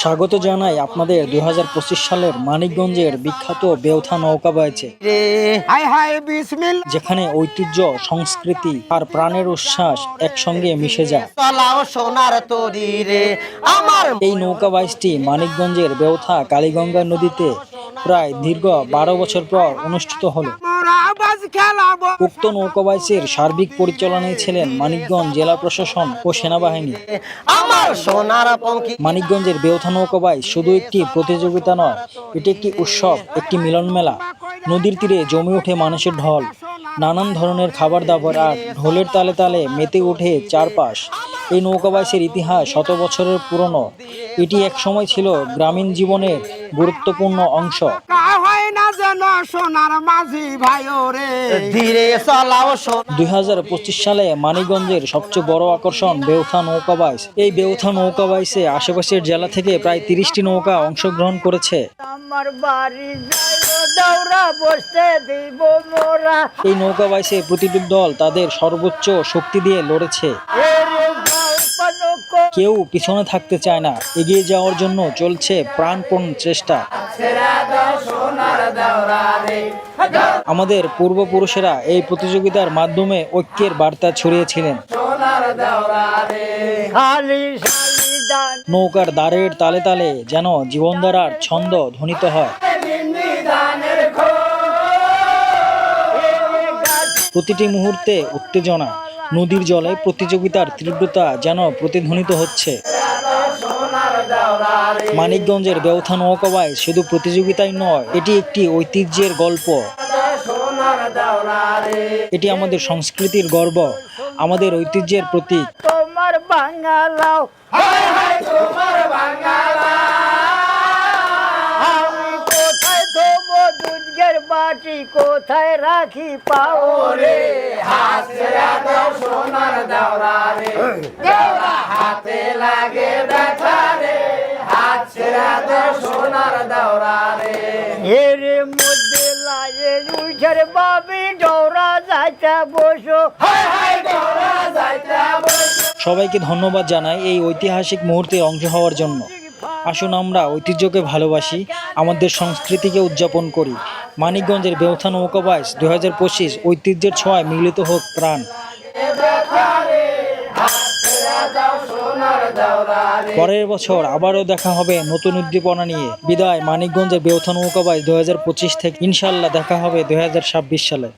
স্বাগত জানাই আপনাদের দু হাজার পঁচিশ সালের মানিকগঞ্জের বিখ্যাত বেউথা নৌকা বিসমিল যেখানে ঐতিহ্য সংস্কৃতি আর প্রাণের উচ্ছ্বাস একসঙ্গে মিশে যায়। এই নৌকা বাইচটি মানিকগঞ্জের বেউথা কালীগঙ্গা নদীতে প্রায় দীর্ঘ বারো বছর পর অনুষ্ঠিত হলো। উক্ত নৌকোবাইসের সার্বিক পরিচালনায় ছিলেন মানিকগঞ্জ জেলা প্রশাসন ও সেনাবাহিনী। মানিকগঞ্জের বেউথা নৌকোবাইস শুধু একটি প্রতিযোগিতা নয় এটি একটি উৎসব একটি মিলন মেলা নদীর তীরে জমে ওঠে মানুষের ঢল। নানান ধরনের খাবার দাবার আর ঢোলের তালে তালে মেতে ওঠে চারপাশ। এই নৌকাবাইসের ইতিহাস শত বছরের পুরনো। এটি এক সময় ছিল গ্রামীণ জীবনের গুরুত্বপূর্ণ অংশ। দুই সালে মানিকগঞ্জের সবচেয়ে বড় আকর্ষণ বেউথা নৌকাবাইস এই বেউথা নৌকাবাইসে আশেপাশের জেলা থেকে প্রায় তিরিশটি নৌকা অংশগ্রহণ করেছে। আমার বাড়ি দিব মোরা। এই নৌকা বাইসে প্রতিটি দল তাদের সর্বোচ্চ শক্তি দিয়ে লড়েছে। কেউ পিছনে থাকতে চায় না এগিয়ে যাওয়ার জন্য চলছে প্রাণপণ চেষ্টা। আমাদের পূর্বপুরুষেরা এই প্রতিযোগিতার মাধ্যমে ঐক্যের বার্তা ছড়িয়েছিলেন। নৌকার দ্বারের তালে তালে যেন জীবনধারার ছন্দ ধ্বনিত হয়। প্রতিটি মুহূর্তে উত্তেজনা, নদীর জলে প্রতিযোগিতার তীব্রতা যেন প্রতিধ্বনিত হচ্ছে। মানিকগঞ্জের ব্যবথা নৌকাবাই শুধু প্রতিযোগিতাই নয়, এটি একটি ঐতিহ্যের গল্প। এটি আমাদের সংস্কৃতির গর্ব, আমাদের ঐতিহ্যের প্রতীক। তোমার বাঙালাও। বাটি কোথায় রাখি পাও রে? হাসে দাও সোনার দাওরা রে। দেওয়া হাতে লাগে ব্যথা রে। হাসে দাও সোনার দাওরা রে। এর মধ্যে লাগে উঠের বাবি ডৌরা যাইতে বসো। সবাইকে ধন্যবাদ জানাই এই ঐতিহাসিক মুহূর্তে অংশ হওয়ার জন্য। আসুন আমরা ঐতিহ্যকে ভালোবাসি আমাদের সংস্কৃতিকে উদযাপন করি। মানিকগঞ্জের বেউথা নৌকা বাইশ দু হাজার পঁচিশ ঐতিহ্যের ছয় মিলিত হোক প্রাণ। পরের বছর আবারও দেখা হবে নতুন উদ্দীপনা নিয়ে। বিদায়, মানিকগঞ্জের বেউথা নৌকা বাইশ দু পঁচিশ থেকে ইনশাল্লাহ দেখা হবে দু সালে।